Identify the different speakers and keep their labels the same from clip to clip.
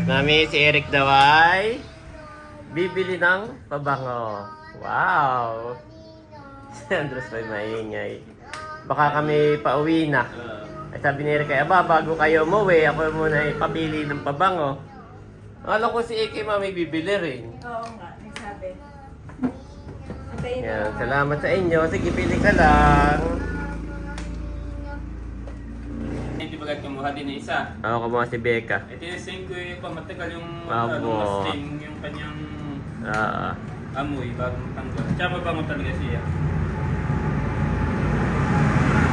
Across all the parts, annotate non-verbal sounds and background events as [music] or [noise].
Speaker 1: At mami, si Eric daw ay bibili ng pabango. Wow! Si [laughs] Andres pa maingay. Baka kami pauwi na. Ay sabi ni Eric, aba, bago kayo umuwi, ako muna ipabili ng pabango. Alam ko si Ike mami bibili rin.
Speaker 2: Oo nga, nagsabi.
Speaker 1: Yan, salamat sa inyo. Sige, pili ka lang.
Speaker 3: Ba kumuha din ng isa?
Speaker 1: Ako kumuha si Becca.
Speaker 3: Yung same ko yung pamatagal yung
Speaker 1: Abo.
Speaker 3: ano, masting, yung kanyang
Speaker 1: Ah,
Speaker 3: amoy bagong tanggal. Tsaka mabango talaga siya.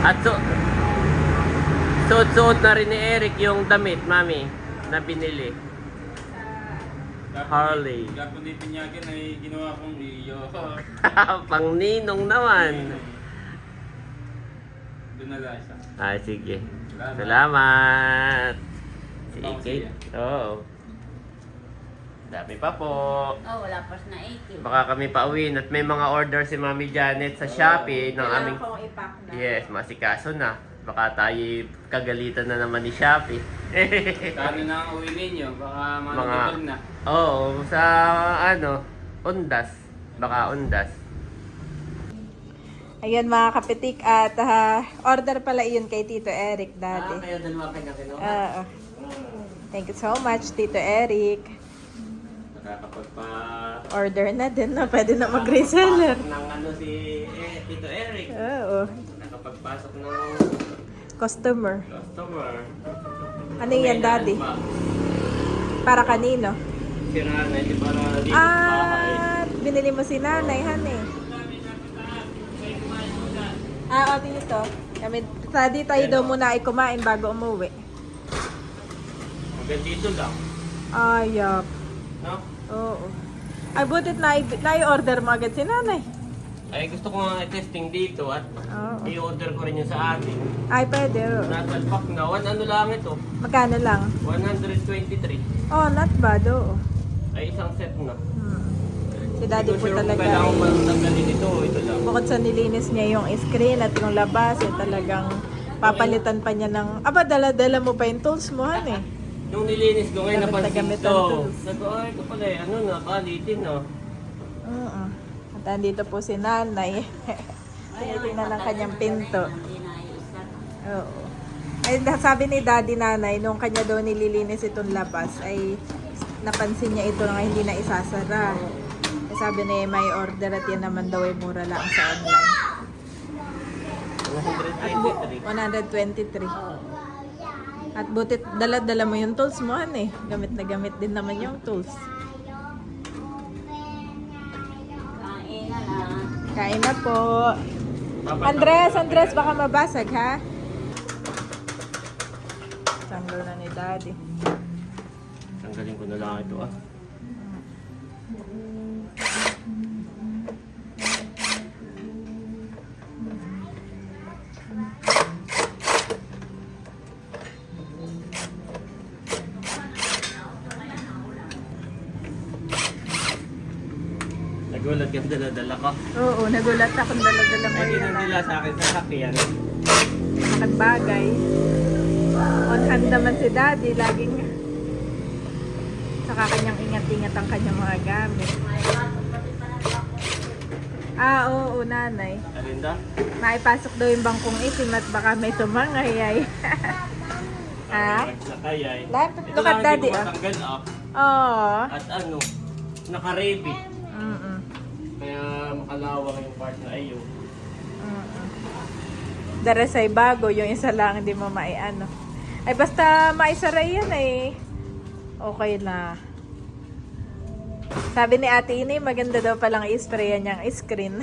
Speaker 1: at so, suot-suot na rin ni Eric yung damit, mami, na binili. Harley.
Speaker 3: Gapon ni Pinyagan ay ginawa kong iyo. [laughs]
Speaker 1: Pang ninong naman.
Speaker 3: Doon na lang siya.
Speaker 1: Ah, sige.
Speaker 3: Salamat.
Speaker 1: Salamat. Si
Speaker 3: siya.
Speaker 1: Oo. Dami pa po.
Speaker 4: Oh, wala pa na 80.
Speaker 1: Baka kami pauwi at may mga order si Mami Janet sa Shopee ng
Speaker 2: Kailangan
Speaker 1: aming...
Speaker 2: kong ipack na.
Speaker 1: Yes, masikaso na. Baka tayo kagalitan na naman ni Shopee. [laughs]
Speaker 3: Kano na ang uwi ninyo? Baka
Speaker 1: Mga-
Speaker 3: manatutol na.
Speaker 1: Oo, sa ano, Undas. Baka Undas.
Speaker 2: Ayan mga kapitik at ah, order pala iyon kay Tito Eric dati.
Speaker 1: kaya dalawa kanya kinuha.
Speaker 2: Oo. Thank you so much, Tito Eric.
Speaker 1: Nakakapagpa...
Speaker 2: Order na din na pwede na mag-reseller.
Speaker 1: ng ano si eh, Tito Eric.
Speaker 2: Oo.
Speaker 1: Nakapagpasok ng
Speaker 2: Customer.
Speaker 1: customer.
Speaker 2: Ano yan, Daddy?
Speaker 1: Ba?
Speaker 2: Para kanino?
Speaker 1: Si Rana, di para dito sa bahay.
Speaker 2: Ah, binili mo si nanay, honey. Ah, o dito. Kami, tadi tayo daw muna ay kumain bago umuwi.
Speaker 1: Hanggang dito lang.
Speaker 2: Ayop.
Speaker 1: No?
Speaker 2: Oo. Ay, butit na, na-order mo agad si nanay.
Speaker 1: Ay, gusto ko nga i-testing dito at
Speaker 2: Oo.
Speaker 1: i-order ko rin yung sa atin.
Speaker 2: Ay, pwede. oo.
Speaker 1: Nasa pack na. One ano lang ito.
Speaker 2: Magkano lang?
Speaker 1: 123.
Speaker 2: Oh, not bad, oo.
Speaker 1: Ay, isang set na.
Speaker 2: Si daddy po talaga.
Speaker 1: kailangan ko
Speaker 2: eh,
Speaker 1: tanggalin ito. Ito lang.
Speaker 2: Bukod sa nilinis niya yung screen at yung labas, eh, talagang papalitan pa niya ng... Aba, dala-dala mo pa yung tools mo, han eh.
Speaker 1: Nung nilinis ko ngayon,
Speaker 2: na
Speaker 1: napansin ito. Sabi ko, ay, ito pala eh. Ano na, palitin no.
Speaker 2: Oo. At andito po si nanay. Tinitingnan ng kanyang pinto.
Speaker 4: Na ayusan.
Speaker 2: Oo. Ay, sabi ni daddy nanay, nung kanya daw nililinis itong labas, ay napansin niya ito na hindi na isasara. Eh, sabi niya may order at yan naman daw ay mura lang sa online. At bu-
Speaker 1: 123.
Speaker 2: 123. At butit dala-dala mo yung tools mo, han eh. Gamit na gamit din naman yung tools.
Speaker 4: Kain na
Speaker 2: na po. Andres, Andres, baka mabasag ha? Sanggol na ni daddy.
Speaker 1: Tanggalin ko na lang ito ah. Nagulat ka dala-dala ko.
Speaker 2: Oo, nagulat ako kung dala-dala mo
Speaker 1: nila sa akin sa sakyan.
Speaker 2: Bakit bagay? On hand naman si daddy, laging saka kanyang ingat-ingat ang kanyang mga gamit. Ah, oo, nanay.
Speaker 1: Alinda?
Speaker 2: Maipasok daw yung bangkong itim at baka may tumangay [laughs] ay. ha?
Speaker 1: Nakayay. Ito
Speaker 2: look
Speaker 1: lang
Speaker 2: at daddy,
Speaker 1: hindi ko
Speaker 2: ah.
Speaker 1: matanggal.
Speaker 2: Oo.
Speaker 1: At ano, naka-ready. Makalawak yung part na ayo.
Speaker 2: Mm-mm. The rest ay bago, yung isa lang hindi mo maiano. Ay basta maisara yan eh. Okay na. Sabi ni ate ini, maganda daw palang i-sprayan niyang screen.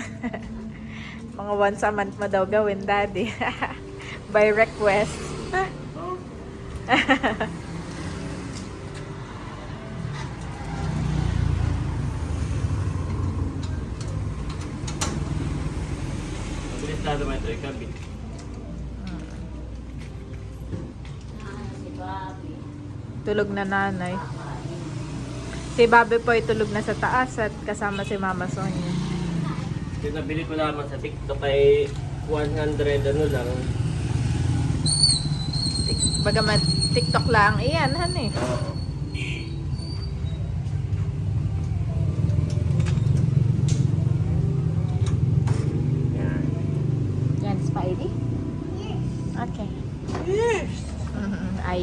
Speaker 2: [laughs] Mga once a month mo daw gawin, daddy. [laughs] By request. [laughs]
Speaker 1: Mabilis
Speaker 4: Bobby.
Speaker 2: Tulog na nanay. Si Bobby po ay tulog na sa taas at kasama si Mama Sonia.
Speaker 1: Yung nabili ko naman sa TikTok ay 100 ano lang.
Speaker 2: Tik- Bagamat TikTok lang iyan, han eh.
Speaker 1: Oo.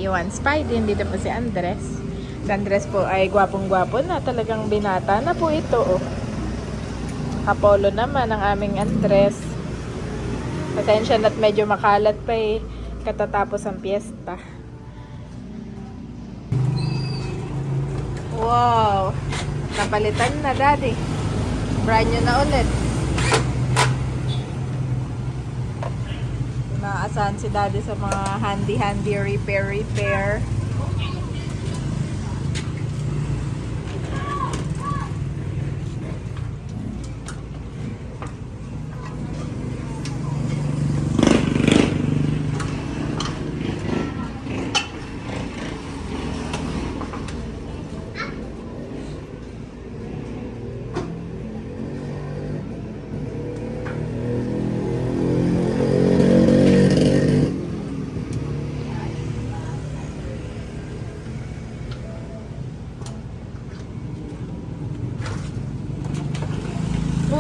Speaker 2: Naiiwan. Spidey, dito po si Andres. Si Andres po ay gwapong-gwapo na. Talagang binata na po ito. Oh. Apollo naman ang aming Andres. Pasensya na't medyo makalat pa eh. Katatapos ang piyesta. Wow! Napalitan na, Daddy. Brand new na ulit. Naasahan si Daddy sa mga handy-handy repair-repair.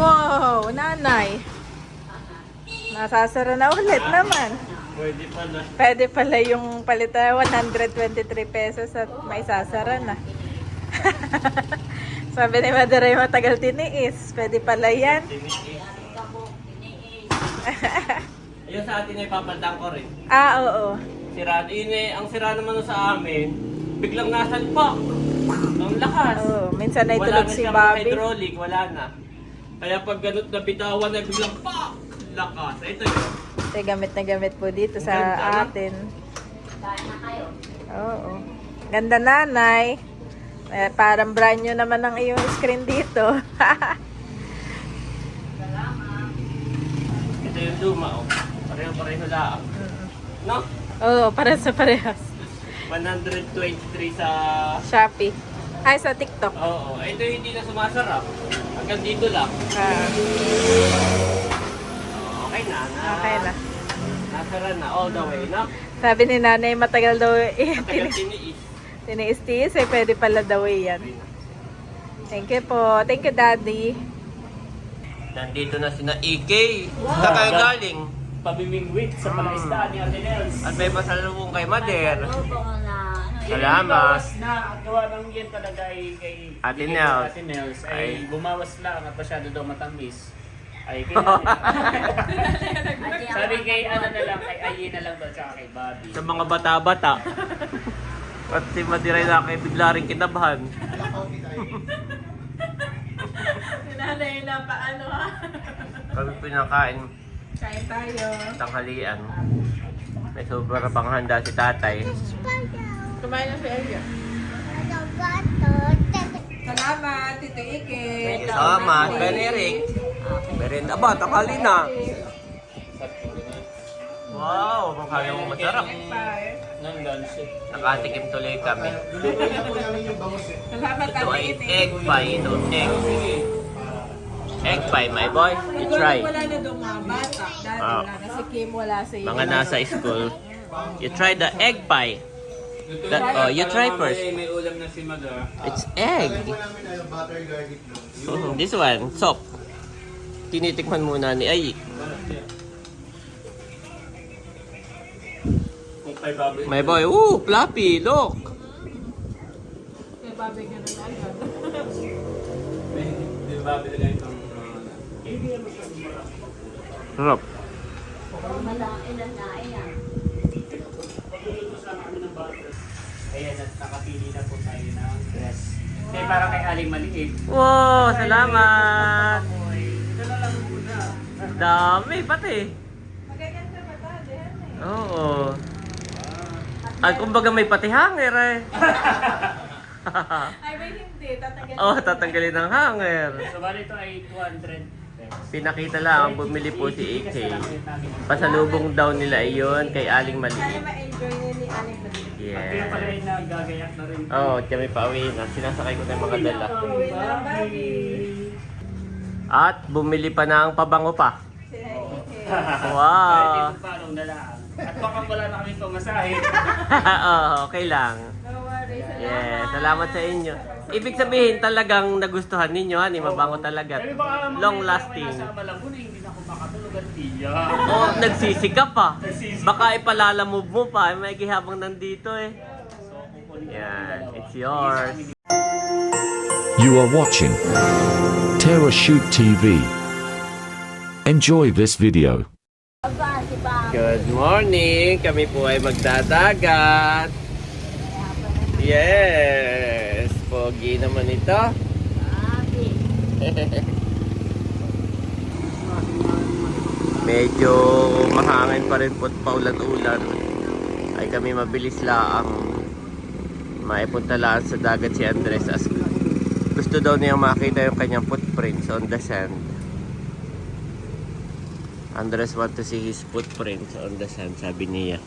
Speaker 2: Wow! Nanay! Nasasara na ulit naman.
Speaker 1: Pwede pala.
Speaker 2: Pwede pala yung palitan 123 pesos at may sasara na. [laughs] Sabi ni Madaray matagal tiniis. Pwede pala yan.
Speaker 1: Ayun sa atin ay papaldang ko rin. [laughs]
Speaker 2: Ah, oo.
Speaker 1: Sira, yun eh, ang sira naman sa amin, biglang nasalpak. Ang lakas.
Speaker 2: Oo, minsan ay
Speaker 1: Wala
Speaker 2: tulog
Speaker 1: na
Speaker 2: si
Speaker 1: siyang
Speaker 2: Bobby.
Speaker 1: hydraulic, wala na. Kaya pag ganun na bitawan ay biglang pak! Lakas. Ito yun.
Speaker 2: Ito gamit na gamit po dito sa
Speaker 1: ganda,
Speaker 2: atin.
Speaker 4: Kain na kayo.
Speaker 2: Oo. Ganda nanay. Eh, parang brand new naman ang iyong screen dito. [laughs]
Speaker 1: Ito yung luma, oh. Pareho-pareho lang. No?
Speaker 2: Oo, para sa parehas.
Speaker 1: 123 sa...
Speaker 2: Shopee. Ay, sa TikTok.
Speaker 1: Oo, ito yung hindi na sumasarap. Hanggang dito lang.
Speaker 2: Ah,
Speaker 1: Okay na, na.
Speaker 2: okay na.
Speaker 1: Nasara na, all the way, no?
Speaker 2: Sabi ni nanay, matagal daw eh,
Speaker 1: Tagal [laughs]
Speaker 2: tin-
Speaker 1: tiniis.
Speaker 2: tiniis-tiis eh, pwede pala daw eh yan. Thank you po. Thank you, Daddy.
Speaker 1: Nandito na sina EK. Saan kayo galing?
Speaker 5: pabimingwit sa palaisdaan ni Ate Nels.
Speaker 1: At may pasalubong kay Mader.
Speaker 4: Ano po?
Speaker 1: Salamat.
Speaker 5: Bumawas na ang gawa ng yan talaga ay kay
Speaker 1: Ate
Speaker 5: kay
Speaker 1: Nels.
Speaker 5: Ate Nels ay,
Speaker 1: Ay.
Speaker 5: bumawas lang at masyado daw matamis. Ay kay [laughs] Sabi kay ano na lang, kay Ayi na lang daw tsaka kay Bobby.
Speaker 1: Sa mga bata-bata. At si Madir ay nakay bigla rin kinabahan.
Speaker 2: Nanay na paano ha?
Speaker 1: Kami pinakain
Speaker 2: Kain tayo.
Speaker 1: tanghalian. May sobra pang handa si tatay.
Speaker 2: Kumain na si Elvia. Salamat, Tito Ike.
Speaker 1: Thank you so much, Ben Eric. Merenda ba? Takali na. Wow, mukhang yung masarap. Nakatikim tuloy kami.
Speaker 2: Salamat,
Speaker 1: Ito
Speaker 2: Ate
Speaker 1: ay egg pie. Ito, egg. Egg pie, my boy. You try.
Speaker 2: Wala na daw mga bata. Dati
Speaker 1: Ah.
Speaker 2: wala na si Kim, wala si...
Speaker 1: Mga nasa school. You try the egg pie. That, oh, you try first.
Speaker 3: May ulam na si Mother.
Speaker 1: It's egg. Mhm, This one, sop. Tinitikman muna ni Ay.
Speaker 3: Kung kay Bobby.
Speaker 1: My boy, ooh, floppy, look.
Speaker 2: May babay ka na agad.
Speaker 3: May di Bobby nila itong...
Speaker 1: Sarap.
Speaker 4: Malang ilan na ayan.
Speaker 5: Ayan, at nakapili na po tayo ng dress. Kaya para kay Aling Maliit.
Speaker 1: Wow, salamat.
Speaker 5: Ito na lang muna.
Speaker 1: Dami, pati.
Speaker 2: Magaganda ba tayo? eh.
Speaker 1: Oo. Ay, kumbaga may pati hanger eh.
Speaker 2: Ay, may hindi. Tatanggalin.
Speaker 1: oh, tatanggalin ng hanger.
Speaker 5: So, bali ito ay 200 pesos.
Speaker 1: Pinakita lang, bumili po si AK. Pasalubong daw nila iyon kay Aling
Speaker 2: Sana
Speaker 1: Maliit.
Speaker 2: ma-enjoy ni Aling Maliit.
Speaker 5: At kaya pala
Speaker 1: Yes.
Speaker 5: yung nagagayak na rin.
Speaker 1: Oo, oh, kami pauwi na. Sinasakay ko na yung mga dala.
Speaker 2: Uwi na, Bobby.
Speaker 1: At bumili pa ng pabango pa.
Speaker 2: Si Ike.
Speaker 5: Kahit
Speaker 1: Wow.
Speaker 5: ito paano na lang. At baka wala na kami pamasahe. [laughs]
Speaker 1: oh, okay lang. Yes, Salamat sa inyo. Ibig sabihin talagang nagustuhan ninyo, ha? Ni mabango talaga.
Speaker 5: Sabi baka mamaya
Speaker 1: Long lasting.
Speaker 5: Nasa Malabon, eh, hindi na ako makatulog at tiya.
Speaker 1: Oh, nagsisikap pa.
Speaker 5: Nagsisikap.
Speaker 1: Baka ipalalamove mo pa. May habang nandito eh.
Speaker 5: So, kukunin ko
Speaker 1: Yan,
Speaker 5: yung
Speaker 1: it's yours.
Speaker 6: You are watching Terra Shoot TV. Enjoy this video.
Speaker 1: Good morning! Kami po ay magdadagat. Yes! Pogi naman ito. Medyo mahangin pa rin po at paulan-ulan. Ay kami mabilis laang maipunta lang sa dagat si Andres as gusto daw niya makita yung kanyang footprints on the sand. Andres want to see his footprints on the sand, sabi niya.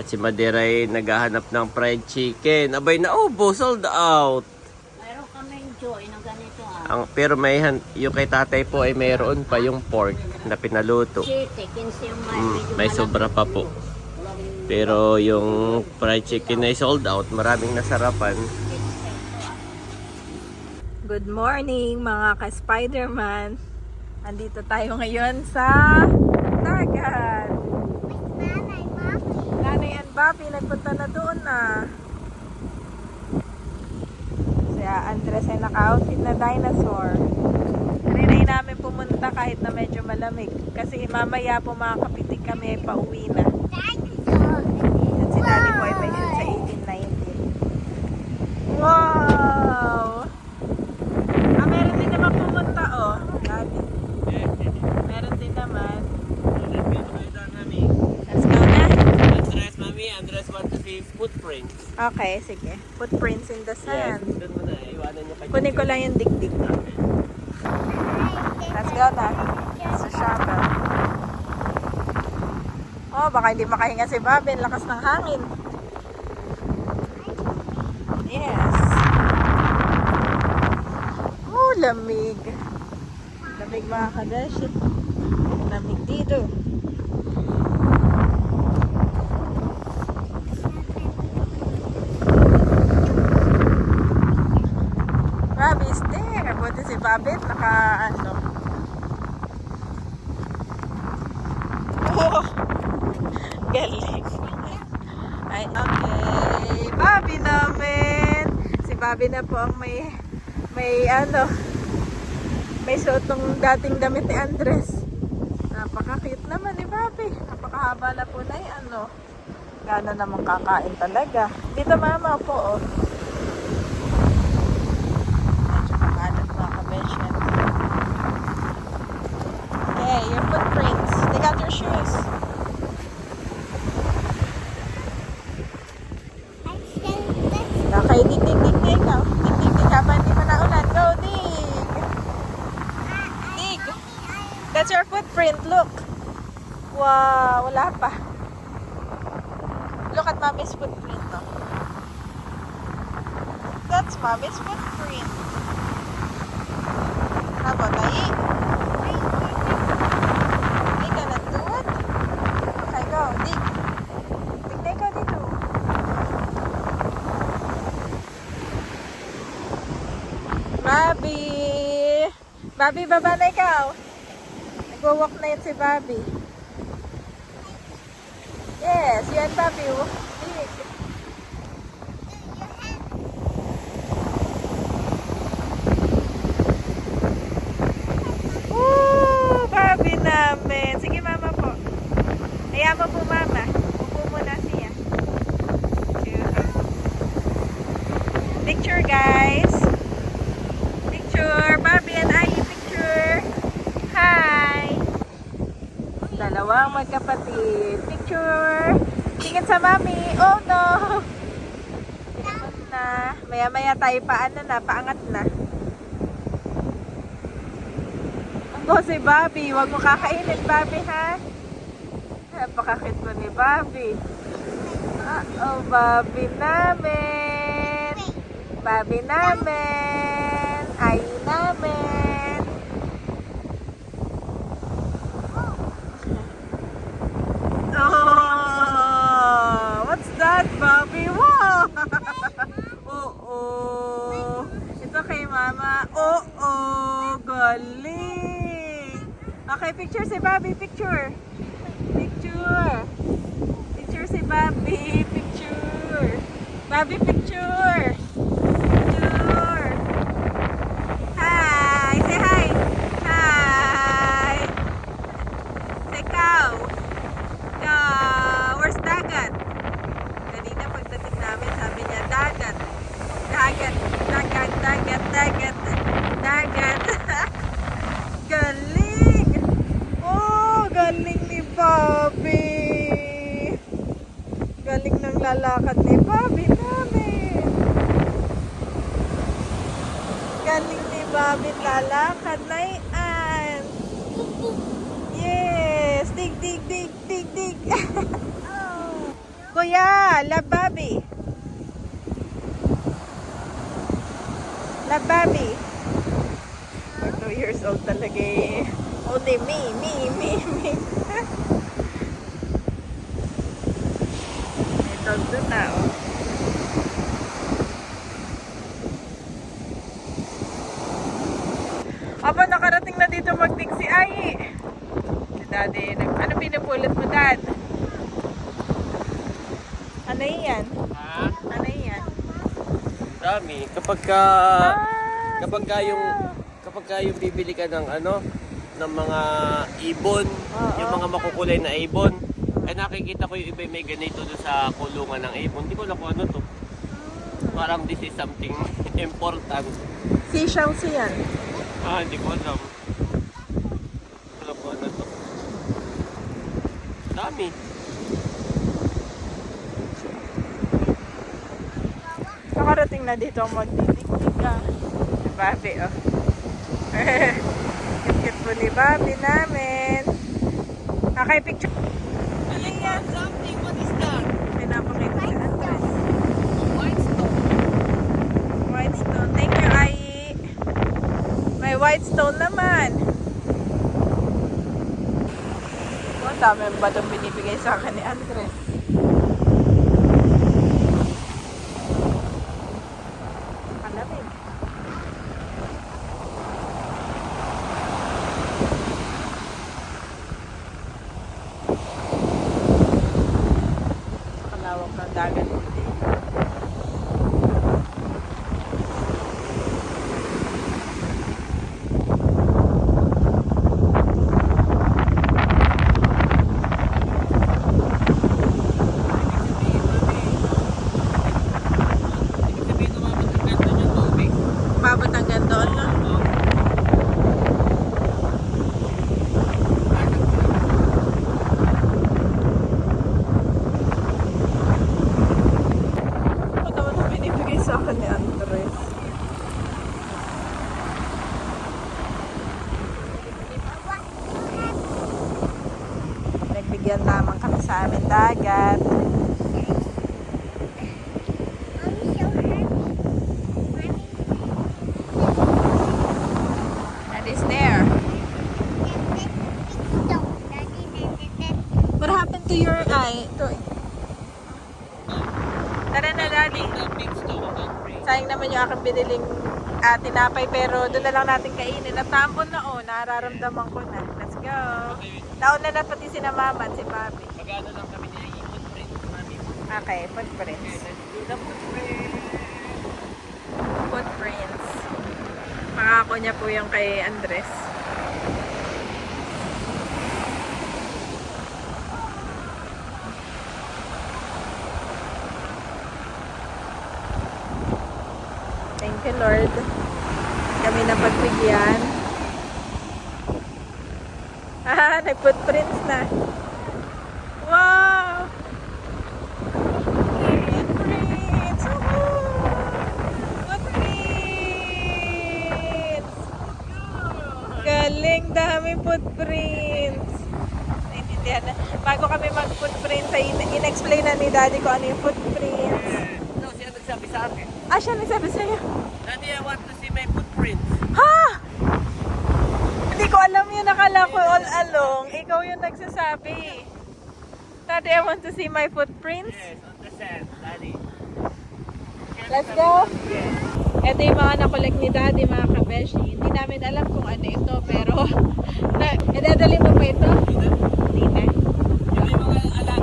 Speaker 1: At si Madeira ay naghahanap ng fried chicken. Abay na, oh, sold out.
Speaker 4: Mayroon kaming joy ng ganito ah.
Speaker 1: Ang, pero may han- yung kay tatay po ay mayroon pa yung pork na pinaluto.
Speaker 4: Chite, 15 yung may
Speaker 1: Mm, may sobra pa po. Pero yung fried chicken ay sold out. Maraming nasarapan.
Speaker 2: Good morning mga ka-Spiderman. Andito tayo ngayon sa dagat. Bobby nagpunta na doon na. Si Andres ay naka-outfit na dinosaur. Rinay namin pumunta kahit na medyo malamig. Kasi mamaya po mga kapitik kami ay pauwi na. At si Daddy po ay may shoot sa 1819. Wow! Ah, meron din naman pumunta, oh. Dati. Meron din naman. Let's go na.
Speaker 1: Andres, mami, Andres footprints.
Speaker 2: Okay, sige. Footprints in the
Speaker 1: Yes,
Speaker 2: sand.
Speaker 1: doon mo na. Iwanan niyo kanya.
Speaker 2: Kunin ko lang yung dikdik. Let's go na. Sa shovel. Oh, baka hindi makahinga si. Ang Lakas ng hangin. Yes. Oh, lamig. Lamig mga kadeshi. Lamig dito. Bobby is there. Bobby naka ano. Oh, [laughs] galing. Ay, okay. Bobby namin. Si Bobby na po ang may may ano may suot ng dating damit ni Andres. Napaka-cute naman ni Bobby. Napakahaba na po na yung ano. Gano'n naman kakain talaga. Dito mama po oh. Medyo makalat mga kabesyan. Okay, your footprints. Take out your shoes. Okay, dig, dig, dig, dig. Oh. Dig, dig, dig. Habang hindi pa naulan. Go, dig. Dig. Footprint. Look. Wow, wala pa. Look at mommy's footprint. Oh. That's mommy's footprint. Ka dito. Bobby! Bobby, baba na ikaw. Nagwa-walk na yun si Bobby. Yes, you and Bobby. Picture. Tingin sa mami. Oh, no. Na. Maya-maya tayo paano na, paangat na. Ako si Bobby. Huwag mo kakainin, Bobby, ha? Napakakit mo ni Bobby. Ah, oh, Bobby namin. Bobby namin. Oo, oh, galing. Okay, picture si Bobby, picture. Picture. Picture si Bobby, picture. Bobby, picture. Only me, me, me, me. Ito doon na oh. Aba, nakarating na dito magting si Ai. Si Daddy, ano pinupulot mo, Dad? Ano yan?
Speaker 1: Ha?
Speaker 2: Ano yan?
Speaker 1: Dami. Kapag ka...
Speaker 2: Ah,
Speaker 1: kapag ka yung... Kapag ka yung bibili ka ng ano... ng mga ibon,
Speaker 2: Oo.
Speaker 1: yung mga makukulay na ibon, eh nakikita ko yung iba may ganito doon sa kulungan ng ibon. Hindi ko alam kung ano to. Parang this is something [laughs] important.
Speaker 2: Seashells yan.
Speaker 1: Ah, hindi ko alam. Hindi ko alam kung ano to. Dami.
Speaker 2: Nakarating na dito ang magdidikdik ah. Si Bobby, oh. [laughs] Po ni Bobby namin. Okay, picture. Ano yan?
Speaker 1: Something, what is that?
Speaker 2: Pinapakita.
Speaker 1: White stone.
Speaker 2: White stone. Thank you, Ai. May white stone naman. Oh, dami ba itong binibigay sa akin ni Andres? Alamig. Kalawak ng dagat dito.
Speaker 1: Ibig sabihin naman magaganda yung tubig.
Speaker 2: Babot hanggang doon, no? Ito naman ang binibigay sa akin ni Andres. Nagbigyan naman kami sa amin dagat. And it's there. What happened to your eye? To... Tara na, Daddy.
Speaker 1: The big stone, don't break.
Speaker 2: Sayang naman yung aking biniling ah, tinapay pero doon na lang natin kainin. At tambon na oh, nararamdaman ko na. Let's go. Nauna na pati si na mama at si Bobby.
Speaker 1: Magano lang kami niya ikot rin. Mami.
Speaker 2: Okay, footprints.
Speaker 1: Let's do the footprint.
Speaker 2: Footprints. Pangako niya po yung kay Andres. Thank you, Lord. Kami na pagbigyan. Ah, nag-footprints na. Wow! Footprints! Woohoo! Footprints! Galing, dami footprints. Naintindihan na. Bago kami mag-footprints, in- in-explain na ni Daddy ko ano yung footprints.
Speaker 1: No, siya nagsabi sa akin.
Speaker 2: Ah, siya nagsabi sa'yo.
Speaker 1: Daddy, I want to see my footprints.
Speaker 2: Ha? Hindi ko alam yun. Nakala ko all along. Ikaw yung nagsasabi. Daddy, I want to see my footprints.
Speaker 1: Yes, on the sand, Daddy.
Speaker 2: Let's go. Ito yung mga nakolek ni Daddy, mga kabeshi. Hindi namin alam kung ano ito, pero [laughs] na, mo pa ito? Hindi na.
Speaker 3: Yung may mga alagang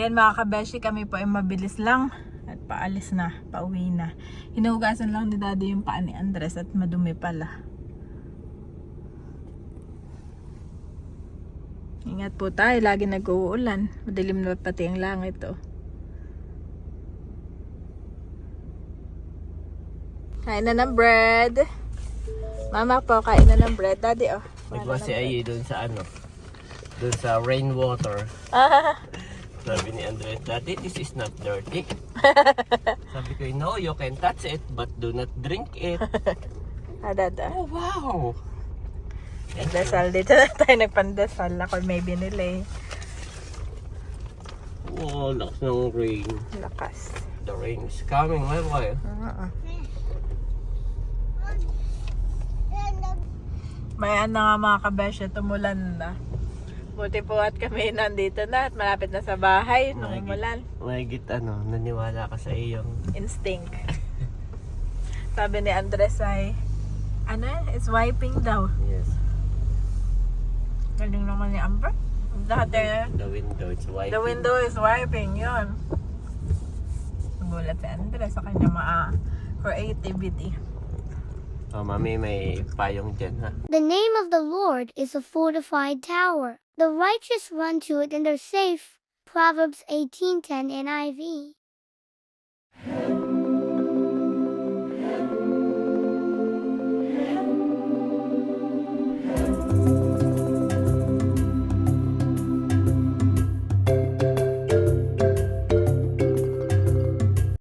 Speaker 2: Ayan mga kabeshi, kami po ay mabilis lang at paalis na, pauwi na. Hinugasan lang ni Daddy yung paa ni Andres at madumi pala. Ingat po tayo, lagi nag-uulan. Madilim na pati ang langit oh. Kain na ng bread. Mama po, kain na ng bread. Daddy oh.
Speaker 1: Nagwa si Ayi doon sa ano, doon sa rainwater.
Speaker 2: Ah, [laughs]
Speaker 1: Sabi ni Andres, Daddy, this is not dirty. [laughs] Sabi ko, no, you can touch it, but do not drink it. [laughs]
Speaker 2: ah, dada.
Speaker 1: Oh, wow!
Speaker 2: Nagdasal dito na tayo nagpandasal. Ako may binili.
Speaker 1: Wow, lakas ng rain.
Speaker 2: Lakas.
Speaker 1: The rain is coming my way.
Speaker 2: Oo. May ano nga mga kabesya, tumulan na. Buti po at kami nandito na at malapit na sa bahay nung
Speaker 1: Mahigit.
Speaker 2: umulan.
Speaker 1: Mahigit ano, naniwala ka sa iyong
Speaker 2: Instinct. [laughs] Sabi ni Andres ay, ano, it's wiping daw.
Speaker 1: yes,
Speaker 2: Galing naman ni Amber. Dati,
Speaker 1: the window, it's white.
Speaker 2: the window is wiping, yun. Nagulat si Andres sa kanya mga creativity.
Speaker 1: Oh, mami, may payong dyan, ha?
Speaker 7: The name of the Lord is a fortified tower. The righteous run to it and are safe. Proverbs 18:10 NIV.